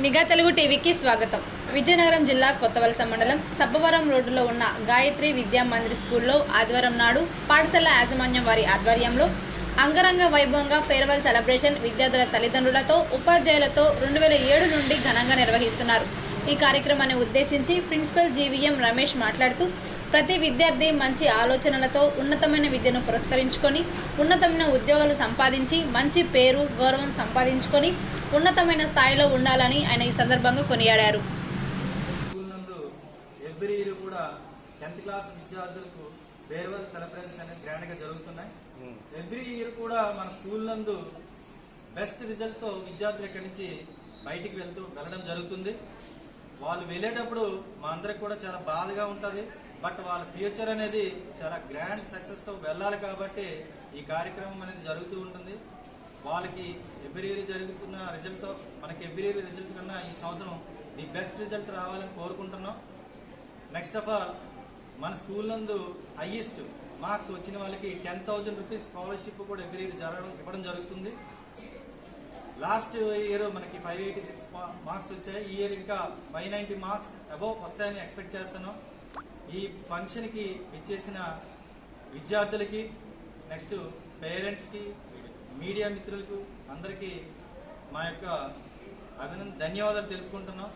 నిఘా తెలుగు టీవీకి స్వాగతం. విజయనగరం జిల్లా కొత్తవలస మండలం సబ్బవరం రోడ్డులో ఉన్న గాయత్రి విద్యా మందిర్ స్కూల్లో ఆదివారం నాడు పాఠశాల యాజమాన్యం వారి ఆధ్వర్యంలో అంగరంగ వైభవంగా ఫేర్వెల్ సెలబ్రేషన్ విద్యార్థుల తల్లిదండ్రులతో ఉపాధ్యాయులతో రెండు వేల ఏడు నుండి ఘనంగా నిర్వహిస్తున్నారు. ఈ కార్యక్రమాన్ని ఉద్దేశించి ప్రిన్సిపల్ జీవీఎం రమేష్ మాట్లాడుతూ ప్రతి విద్యార్థి మంచి ఆలోచనలతో ఉన్నతమైన విద్యను పురస్కరించుకొని ఉన్నతమైన ఉద్యోగాలు సంపాదించి మంచి పేరు గౌరవం సంపాదించుకొని ఉన్నతమైన స్థాయిలో ఉండాలని ఆయన ఈ సందర్భంగా కొనియాడారు. స్కూల్ నందు ఎవ్రీ ఇయర్ కూడా టెన్త్ క్లాస్ విద్యార్థులకు ఫేర్వెల్ సెలబ్రేషన్స్ అనేవి గ్రాండ్గా జరుగుతున్నాయి. ఎవ్రీ ఇయర్ కూడా మన స్కూల్ నందు బెస్ట్ రిజల్ట్తో విద్యార్థులు ఇక్కడి నుంచి బయటికి వెళ్తూ వెళ్ళడం జరుగుతుంది. వాళ్ళు వెళ్ళేటప్పుడు మా అందరికి కూడా చాలా బాధగా ఉంటుంది. బట్ వాళ్ళ ఫ్యూచర్ అనేది చాలా గ్రాండ్ సక్సెస్తో వెళ్ళాలి కాబట్టి ఈ కార్యక్రమం అనేది జరుగుతూ ఉంటుంది. వాళ్ళకి ఎవ్రీ ఇయర్ జరుగుతున్న రిజల్ట్తో మనకి ఎవ్రీ ఇయర్ రిజల్ట్ కన్నా ఈ సంవత్సరం ది బెస్ట్ రిజల్ట్ రావాలని కోరుకుంటున్నాం. నెక్స్ట్ ఆఫ్ ఆల్ మన స్కూల్ నందు హైయెస్ట్ మార్క్స్ వచ్చిన వాళ్ళకి టెన్ థౌజండ్ రూపీస్ స్కాలర్షిప్ కూడా ఎవ్రీ ఇయర్ జరగడం ఇవ్వడం జరుగుతుంది. లాస్ట్ ఇయర్ మనకి ఫైవ్ ఎయిటీ సిక్స్ మార్క్స్ వచ్చాయి. ఈ ఇయర్ ఇంకా ఫైవ్ నైంటీ మార్క్స్ అబౌవ్ వస్తాయని ఎక్స్పెక్ట్ చేస్తున్నాం. ఈ ఫంక్షన్కి ఇచ్చేసిన విద్యార్థులకి నెక్స్ట్ పేరెంట్స్కి మీడియా మిత్రులకు అందరికీ మా యొక్క అభినందన ధన్యవాదాలు తెలుపుకుంటున్నాం.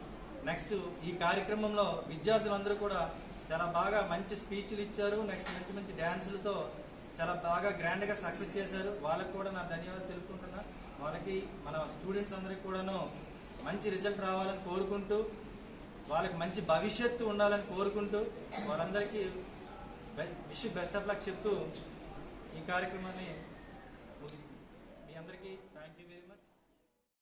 నెక్స్ట్ ఈ కార్యక్రమంలో విద్యార్థులందరూ కూడా చాలా బాగా మంచి స్పీచ్లు ఇచ్చారు. నెక్స్ట్ మంచి మంచి డ్యాన్సులతో చాలా బాగా గ్రాండ్గా సక్సెస్ చేశారు. వాళ్ళకు కూడా నా ధన్యవాదాలు తెలుపుకుంటున్నా. వాళ్ళకి మన స్టూడెంట్స్ అందరికి కూడాను మంచి రిజల్ట్ రావాలని కోరుకుంటూ వాళ్ళకి మంచి భవిష్యత్తు ఉండాలని కోరుకుంటూ వాళ్ళందరికీ విష్ బెస్ట్ ఆఫ్ లక్ చెప్తూ ఈ కార్యక్రమాన్ని ముగిస్తుంది మీ అందరికీ థ్యాంక్ యూ వెరీ మచ్.